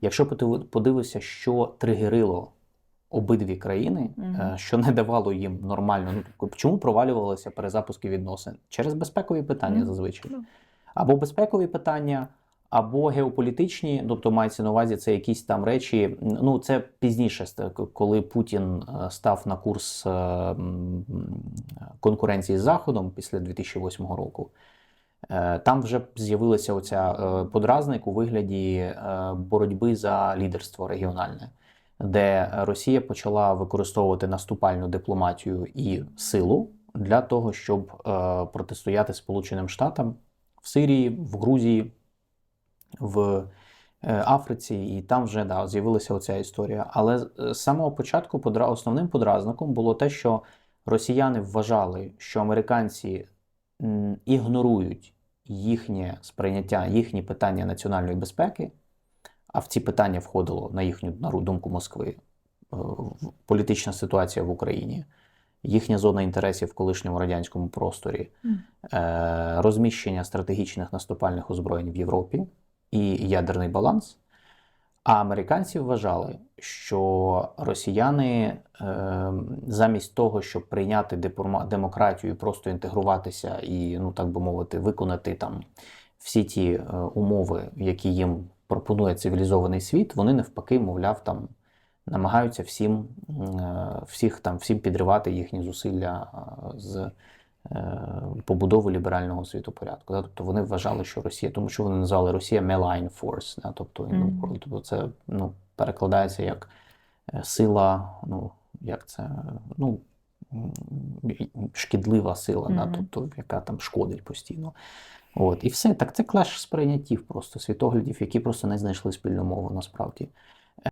Якщо подив- подивитися, що тригерило обидві країни, е, що не давало їм нормально, ну тобто, чому провалювалися перезапуски відносин? Через безпекові питання Мгм. зазвичай. Ну. Або безпекові питання, або геополітичні, тобто мається на увазі це якісь там речі. Ну це пізніше, коли Путін е, став на курс е, конкуренції з Заходом після 2008 року. Е, Там вже з'явилася оця е, подразник у вигляді е, боротьби за лідерство регіональне, де Росія почала використовувати наступальну дипломатію і силу для того, щоб протистояти Сполученим Штатам в Сирії, в Грузії, в Африці, і там вже да, з'явилася оця історія. Але з самого початку основним подразником було те, що росіяни вважали, що американці ігнорують їхнє сприйняття, їхні питання національної безпеки, а в ці питання входило на їхню на думку Москви е, політична ситуація в Україні, їхня зона інтересів в колишньому радянському просторі, е, розміщення стратегічних наступальних озброєнь в Європі і ядерний баланс. А американці вважали, що росіяни е, замість того, щоб прийняти демократію, просто інтегруватися і, ну так би мовити, виконати там всі ті е, умови, які їм пропонує цивілізований світ, вони навпаки, мовляв, там намагаються всім, е, всіх там всім підривати їхні зусилля з побудови ліберального світопорядку. Да? Тобто вони вважали, що Росія, тому що вони назвали Росія Malign Force, да? тобто, ну, тобто це ну, перекладається як е, сила, ну як це, ну шкідлива сила, да? Тобто, яка там шкодить постійно. От, і все. Так це клаш сприйняттів просто світоглядів, які просто не знайшли спільну мову насправді.